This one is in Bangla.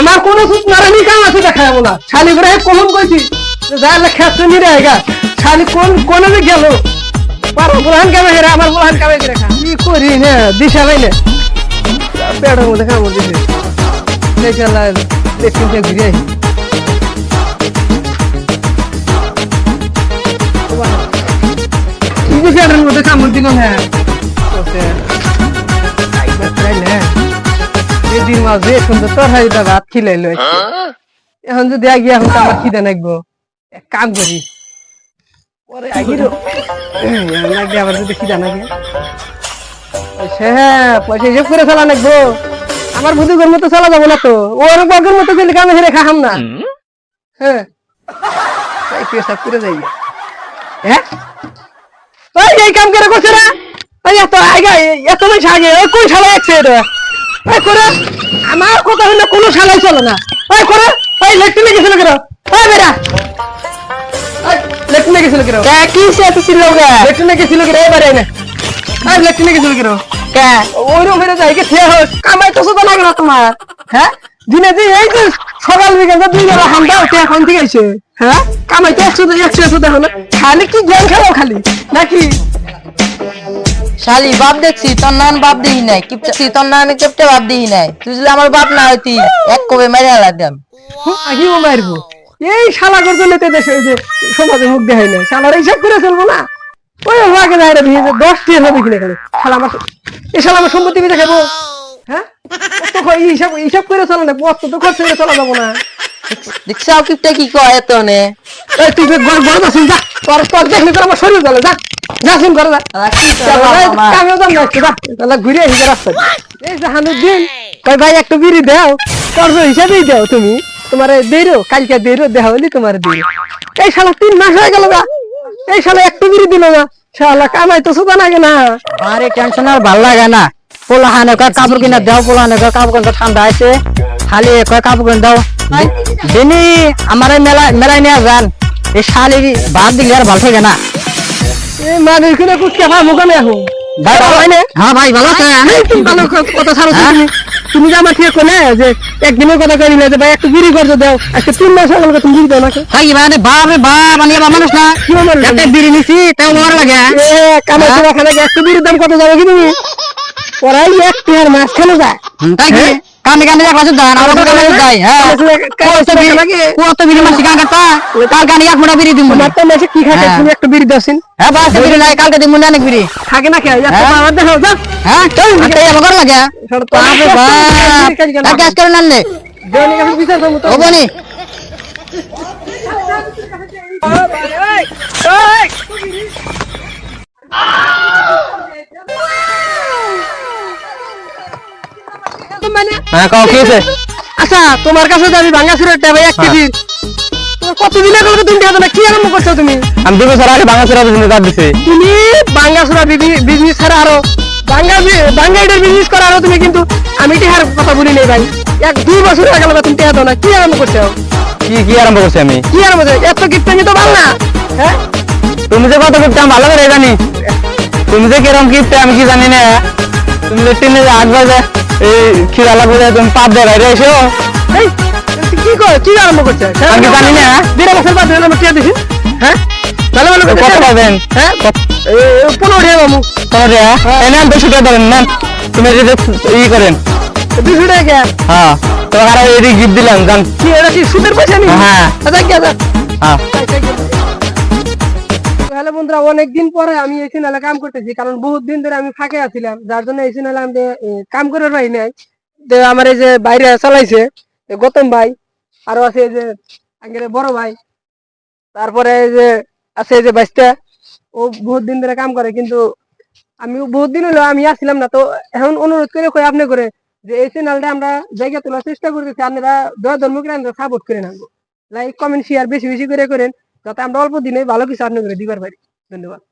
আমার কোনো সুখ নারানি কাম আছে দেখায় বলা শালি করে কখন কইছি? যাইলে খেতে নিরে আইগা শালি কোন কোনে যে গেল? পারো, বুলহান কামে হেরে আমার বুলহান কামে খা। কি করি না, দিশা না। পেটের মধ্যে কাম দিছে দেখে দেখুন ঘুরে এই যে পেটের মধ্যে কামড় দিল হ্যাঁ এদিন মাঝে সুন্দর তরকারি দা ভাত খিলাইল এখন যদি আগে এখন আমার খিদে নাকবো এক কাম করি। পরে আগিরো এখন লাগবে আবার যদি খিদে নাগে। পয়সা হ্যাঁ পয়সা হিসেব করে চালা নাকবো আমার বুধুগের মতো চালা যাব না তো। ওর বাগের মতো গেলে কামে হেরে খাহাম না। হ্যাঁ। তাই পেশাব করে যাই। হ্যাঁ? ওই এই কাম করে করছে না ওই এত আগে এত মাস আগে। ওই কোন শালা আছে এটা ওই করে আমার কথা হলে কোনো শালাই চলে না। ওই করে ওই লেট্রিনে গেছিল কেন? ওই লেট্রিনে গেছিল কেন? কি সাথে ছিল গা লেট্রিনে গেছিল কেন? এবারে না ওই লেট্রিনে গেছিল কেন? কা? ওই ফেরে যাই কে থিয়া হোক কামাই তো শুধু লাগে না তোমার। হ্যাঁ? দিনে দিন এই যে সকাল বিকাল দুই বেলা হামদা উঠে এখন থেকে আইছে হ্যাঁ? কামাই তো একশো একশো একশো দেখো না। খালি কি জ্ঞান খাও খালি? নাকি? শালি বাপ দেখছি তোর নান বাপ দেখি নাই। কিপটা তোর নান কেপটা বাপ দেখি নাই। তুই যদি আমার বাপ না হইতি এক কবে মারি হালাতাম আগিও মারবো। এই শালা করতে লেতে দেশে যে সমাজে মুখ দেখাই না শালার হিসাব করে চলবো না। ওই আগে যায় রে ভিজে দশ টিয়া হবে কিনে খেলে শালা আমার এই শালা আমার সম্পত্তি বেঁচে খাব। হ্যাঁ? হিসাব হিসাব করে চলে না অত তো খরচ করে চলা যাব না। দেখছাও কিপটা কি কয় এত নে এই তুই গড় গড় আছিস যা। তোর তোর দেখলে তোর আমার শরীর জ্বলে যা। যা শুন করে যা কামেও দাম না? একটু তাহলে ঘুরে আসি রাস্তা এই কই ভাই একটু বিড়ি দাও। তো হিসাবেই দাও তুমি। তোমার দেরো কালকে দেরো দেওয়া হলি তোমার দেরো এই শালা তিন মাস হয়ে গেল না এই শালা একটু বিড়ি দিল না শালা কামাই তো সুদা লাগে না। আরে টেনশন আর ভালো লাগে না। পোলা হানে কয় কাপড় কিনা দাও পোলা হানে কয় কাপড় কিনা ঠান্ডা আছে। খালি কয় কাপড় কিনা দাও। দিনি আমার মেলা মেলায় নিয়ে যান। এই শালি বাদ দিলে আর ভালো থাকে না। মাদের কিনে কুচকে ভাই মুখানে এখন ভাই ভালো হয় না? হ্যাঁ ভাই ভালো আছে তুমি ভালো কথা ছাড়ো তুমি। তুমি যে আমার ঠিক কোনে যে একদিনের কথা কই না যে ভাই একটু বিড়ি করতে দাও। আজকে তিন মাস হয়ে গেল তুমি বিড়ি দাও না ভাই মানে বাপ রে বাপ মানে এবার মানুষ না। কি বলো না? বিড়ি নিছি তাও মর লাগে এ হ্যাঁ? তোমার খানে একটু বিড়ির দাম কত যাবে কি তুমি? পড়াই এক টিয়ার মাছ খেলে যায় তাই কি? কানে কানে যা কাছে দান আমার কানে যাই হ্যাঁ। বিড়ি কত বিড়ি মাসি কান কাটা কাল কানে এক মোটা বিড়ি দিমু তোমার তো মাসে কি খাতে হ্যাঁ। তুমি একটু বিড়ি দাওছিন হ্যাঁ বাস বিড়ি নাই কালকে দিমু না অনেক বিড়ি। থাকে না খেয়ে একটা হ্যাঁ? আমার দেখো যা। হ্যাঁ চল আতে আমার ঘর লাগে। সর তো। বাপ। রে বাপ গ্যাস করে নালে দেওয়ানি কাছে বিচার করব তো। হবনি মানে? হ্যাঁ কাও কি হইছে? আচ্ছা তোমার কাছে যে আমি ভাঙ্গা সুরের ভাই এক কেজি। কতদিন আগে তুমি না কি আরম্ভ করছ তুমি? আমি দুই বছর আগে বিজনেস দিছি। তুমি বাঙ্গা সুরা বিজনেস ছাড়া আরও বাঙ্গা বি- এটার বিজনেস করা আরও তুমি কিন্তু আমি টিহার কথা বলি নাই ভাই। এক দুই বছর গেল তুমি টিহা দাও না কি আরম্ভ করছ? কি কি আরম্ভ করছি আমি? কি আরম্ভ করছ? এত গিফট তো ভালো না। হ্যাঁ? তুমি যে কত গিফট ভালো করে জানি। তুমি যে কীরকম গিফট আমি কি জানি না। তুমি যে যে আট বাজে এই খিদা লাগবে তুমি পাঁচ দেয় বাইরে এসো কি কর কি আরম্ভ করছ? হ্যাঁ? আমি জানি না। দেড় বছর বাদ দিলাম টিয়া দিছি হ্যাঁ? ভালো ভালো কত পাবেন? হ্যাঁ? এ, এ, পনেরো টাকা বাবু। তোমার এনে আমি বেশি টাকা দেবেন না তুমি যে ই করেন। দুশো টাকা হ্যাঁ। তোমাকে আরও এটি গিফট দিলাম জান। কি এটা কি সুদের পয়সা নি? হ্যাঁ। আচ্ছা কি আছে হ্যাঁ। অনেকদিন পরে আমি এই চ্যানেলে কাম করতেছি, কারণ বহুত দিন ধরে আমি ফাঁকে আছিলাম। যার জন্য এই চ্যানেলে আমি কাম করে পাই নাই। তো আমার এই যে বাইরে চালাইছে গৌতম ভাই, আরও আছে যে আগের বড় ভাই, তারপরে এই যে আছে যে বাইশটা, ও বহুত দিন ধরে কাম করে, কিন্তু আমি বহুত দিন হলো আমি আসছিলাম না। তো এখন অনুরোধ করে কই আপনি করে যে এই চ্যানেলটা আমরা জায়গা তোলার চেষ্টা করতেছি, আপনারা দয়া ধর্ম করে আমরা সাপোর্ট করে নেব লাইক কমেন্ট শেয়ার বেশি বেশি করে করেন, যাতে আমরা অল্প দিনে ভালো কিছু করে দিবার পারি। धन्यवाद